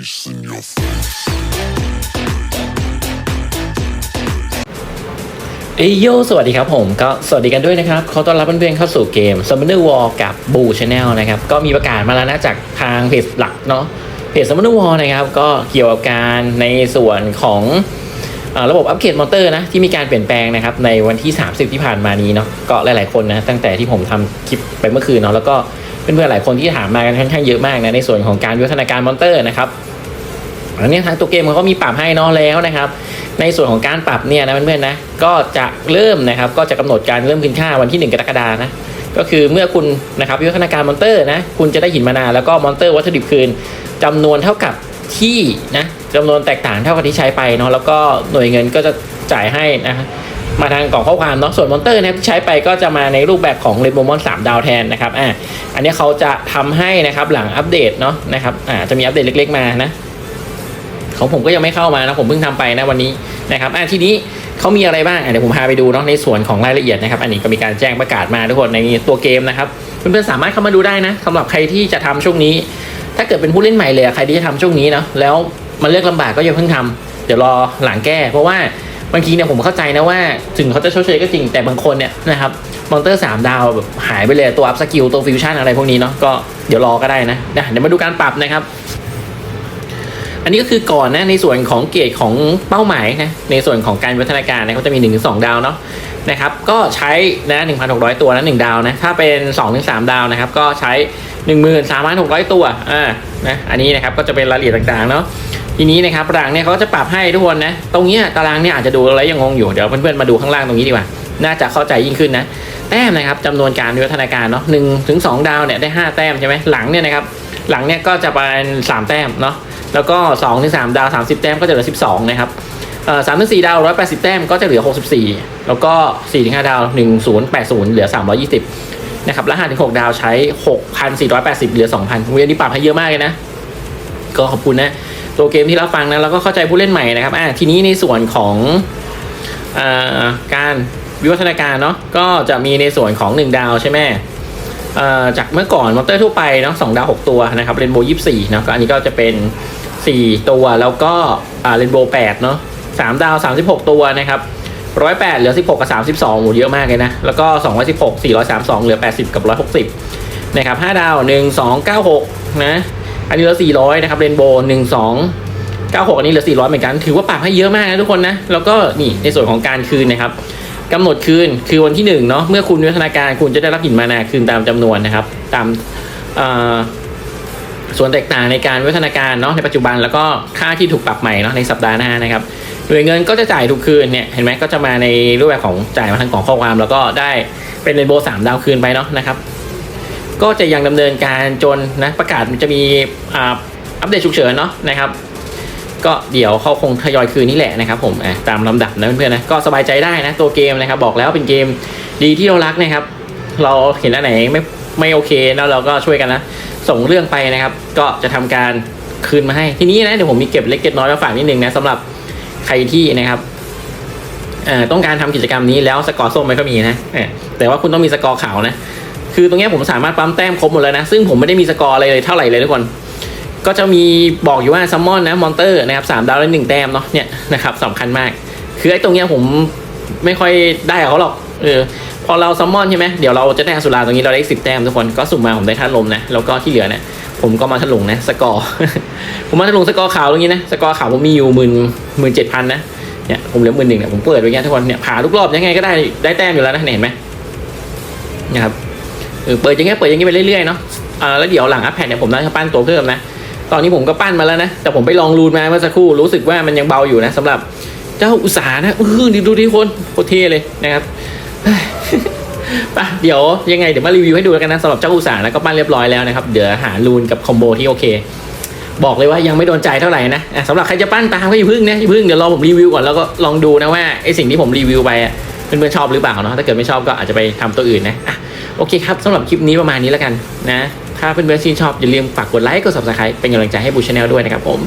face in your face. เอยโยสวัสดีครับผมก็สวัสดีกันด้วยนะครับขอต้อนรับเพื่อนๆเข้าสู่เกม Summoner War กับ Boo Channel นะครับก็มีประกาศมาแล้วนะจากทางเพจหลักเนาะเพจ Summoner War นะครับก็เกี่ยวกับการในส่วนของอระบบอัปเกรดมอเตอร์นะที่มีการเปลี่ยนแปลงนะครับในวันที่ 30 ที่ผ่านมานี้เนาะก็หลายๆคนนะตั้งแต่ที่ผมทำคลิปไปเมื่อคืนเนาะแล้วก็เพื่อนๆหลายคนที่ถามมากันค่อนข้างเยอะมากนะในส่วนของการวิวัฒนาการมอนเตอร์นะครับ อันนี้ทางตัวเกมมันก็มีปรับให้เนอะแล้วนะครับ ในส่วนของการปรับเนี่ยนะเพื่อนๆนะก็จะเริ่มนะครับก็จะกำหนดการเริ่มขึ้นค่าวันที่ 1 กรกฎานะก็คือเมื่อคุณนะครับวิวัฒนาการมอนเตอร์นะคุณจะได้หินมานาแล้วก็มอนเตอร์วัตถุดิบคืนจำนวนเท่ากับที่นะจำนวนแตกต่างเท่ากับที่ใช้ไปเนาะแล้วก็หน่วยเงินก็จะจ่ายให้นะมาทางกล่องข้อความเนาะส่วนมอนเตอร์นะครับที่ใช้ไปก็จะมาในรูปแบบของเรนโบมอนสามดาวแทนนะครับอ่าอันนี้เขาจะทำให้นะครับหลังอัปเดตเนาะนะครับอ่าจะมีอัปเดตเล็ก ๆมานะ ของผมก็ยังไม่เข้ามานะผมเพิ่งทำไปนะวันนี้นะครับอะทีนี้เขามีอะไรบ้างเดี๋ยวผมพาไปดูเนาะในส่วนของรายละเอียดนะครับอันนี้ก็มีการแจ้งประกาศมาทุกคนในตัวเกมนะครับเพื่อนๆสามารถเข้ามาดูได้นะสำหรับใครที่จะทำช่วงนี้ ถ้าเกิดเป็นผู้เล่นใหม่เลยใครที่จะทำช่วงนี้เนาะแล้วมันเลือกลำบากก็อย่าเพิ่งทำเดี๋ยวรอหลังแก้ เพราะว่าบางทีเนี่ยผมเข้าใจนะว่าถึงเขาจะชดเชยก็จริงแต่บางคนเนี่ยนะครับมอนเตอร์สามดาวแบบหายไปเลยตัวอัพสกิลตัวฟิวชั่นอะไรพวกนี้เนาะก็เดี๋ยวรอก็ได้นะนะเดี๋ยวมาดูการปรับนะครับ อันนี้ก็คือก่อนนะในส่วนของเกรดของเป้าหมายนะในส่วนของการวัฒนาการนะเขาจะมี1นถึงสดาวเนาะนะครับก็ใช้นะ1,600 ตัวนะ1ดาวนะถ้าเป็น2-3ถึงดาวนะครับก็ใช้ 13,600 ตัวอ่านะอันนี้นะครับก็จะเป็นรายละเอียดต่างๆเนาะทีนี้นะครับตารางเนี่ยเขาจะปรับให้ทุกคนนะตรงนี้ตารางเนี่ยอาจจะดูอะไรยังงงอยู่เดี๋ยวเพื่อนๆมาดูข้างล่างตรงนี้ดีกว่าน่าจะเข้าใจยิ่งขึ้นนะแต้มนะครับจำนวนการวิวัฒนาการเนาะหนึ่งถึงสองดาวเนี่ยได้ 5 แต้มใช่ไหมหลังเนี่ยนะครับหลังเนี่ยก็จะเป็น3แต้มเนาะ แล้วก็2ถึง3ดาว 30 แต้มก็จะเหลือ 12 นะครับเอ่อ3ถึง4ดาว180แปดสิบแต้มก็จะเหลือ64แล้วก็4ถึง5ดาว1080เหลือ320นะครับแล้ว5ถึง6ดาวใช้6,480เหลือ2,000เวียนนี้ปรับให้เยอะมากเลยนะ ก็ขอบคุณนะตัวเกมที่เรับฟังนะแล้วก็เข้าใจผู้เล่นใหม่นะครับอะทีนี้ในส่วนของอการวิวัฒนาการเนาะก็จะมีในส่วนของ1ดาวใช่ไหมจากเมื่อก่อนมอเตอร์ทั่วไปเนาะสองดาวหกตัวนะครับเรนโบว์ยี่สิบสี่เนาะก็อันนี้ก็จะเป็น สี่ตัวแล้วก็อ่าเรนโบว์แปดเนาะสามดาวสามสิบหกตัวนะครับร้อยแปดเหลือสิบหกกับสามสิบสองโหเยอะมากเลยนะ แล้วก็สองร้อยสิบหกสี่ร้อยสามสองเหลือแปดสิบกับร้อยหกสิบนะครับห้าดาวหนึ่งสองเก้าหกนะอันนี้เหลือสี่ร้อยนะครับเรนโบว์หนึ่งสองเก้าหกอันนี้เหลือสี่ร้อยเหมือนกัน ถือว่าปรับให้เยอะมากนะทุกคนนะ แล้วก็นี่ในส่วนของการคืนนะครับกำหนดคืนคือวันที่หนึ่งเนาะเมื่อคุณวิวัฒนาการคุณจะได้รับหินมานาคืนตามจำนวนนะครับ ตามอ่อ ส่วนแตกต่างในการวิวัฒนาการเนาะในปัจจุบันแล้วก็ค่าที่ถูกปรับใหม่เนาะในสัปดาห์หน้านะครับหน่วยเงินก็จะจ่ายทุกคืนเนี่ยเห็นไหมก็จะมาในรูปแบบของจ่ายมาทางกล่องข้อความ แล้วก็ได้เป็นเรนโบว์สามดาวคืนไปเนาะนะครับ ก็จะยังดำเนินการจนนะประกาศจะมีอ่าอัปเดตฉุกเฉินเนาะนะครับ ก็เดี๋ยวเขาคงทยอยคืนนี่แหละนะครับผมตามลำดับนะเพื่อนๆนะก็สบายใจได้นะตัวเกมนะครับบอกแล้วเป็นเกมดีที่เรารักนะครับ เราเห็นอันไหนไม่ไม่โอเคแล้วเราก็ช่วยกันนะ ส่งเรื่องไปนะครับ ก็จะทำการคืนมาให้ ทีนี้นะเดี๋ยวผมมีเก็บเล็กเก็บน้อยมาฝากนิดนึงนะสำหรับใครที่นะครับต้องการทำกิจกรรมนี้แล้วสกอร์ส้มไม่ก็มีนะแต่ว่าคุณต้องมีสกอร์ขาวนะ คือตรงนี้ผมสามารถปั๊มแต้มครบหมดแล้วนะ ซึ่งผมไม่ได้มีสกอร์อะไรเลยเท่าไหร่เลยทุกคน ก็จะมีบอกอยู่ว่าซัมมอนนะมอนเตอร์นะครับสามดาวแล้วหนึ่งแต้มเนาะเนี่ยนะครับสำคัญมาก คือไอ้ตรงเนี้ยผมไม่ค่อยได้เขาหรอกเออ พอเราซัมมอนใช่ไหมเดี๋ยวเราจะได้อสุราตรงนี้เราได้สิบแต้มทุกคนก็สุ่มมาผมได้ท่านลมนะแล้วก็ที่เหลือเนี่ยผมก็มาถลุงนะสกอร์ผมมาถลุงสกอร์ขาวตรงนี้นะสกอร์ขาวผมมีอยู่หมื่นหมื่นเจ็ดพันนะเนี่ยผมเหลือหมื่นหนึ่งเนี่ยผมเปิดไปเงี้ยทุกคนเนี่ยผ่าทุกรอบยังไงก็ได้ได้แต้มอยู่แล้วนะเนี่ยเห็นไหมนะครับเปิดอย่างเงี้ยเปิดอย่างเงี้ยไปเรื่อยๆเนาะอ่าแล้วเดี๋ยวหลังอัพแพดเนี่ยผมน่าจะปั้นตัวเพิ่มนะตอนนี้ผมก็ปั้นมาแล้วนะแต่ผมไปลองรูนมาเมื่อสักครู่รู้สึกว่ามันยังเบาอยู่นะสำหรับเจ้าอุตสาหนะอื้อดูดิคนโคตรเท่เลยนะครับ ไปเดี๋ยวยังไงเดี๋ยวมารีวิวให้ดูแล้วกันนะสำหรับเจ้าอุตสาหนะก็ปั้นเรียบร้อยแล้วนะครับเดี๋ยวหารูนกับคอมโบที่โอเค บอกเลยว่ายังไม่โดนใจเท่าไหร่นะสำหรับใครจะปั้นตามก็อย่าพึ่งนะอย่าพึ่งเดี๋ยวรอผมรีวิวก่อนแล้วก็ลองดูนะว่าไอสิ่งที่ผมรีวิวไปเพื่อนๆชอบหรือเปล่าเนาะถ้าเกิดไม่ชอบก็อาจจะไปทำตัวอื่นนะอะโอเคครับสำหรับคลิปนี้ประมาณนี้แล้วกันนะถ้าเพื่อนๆชื่นชอบอย่าลืมฝากกดไลค์กด subscribe เป็นกำลังใจให้บูชาแนลด้วยนะครับผม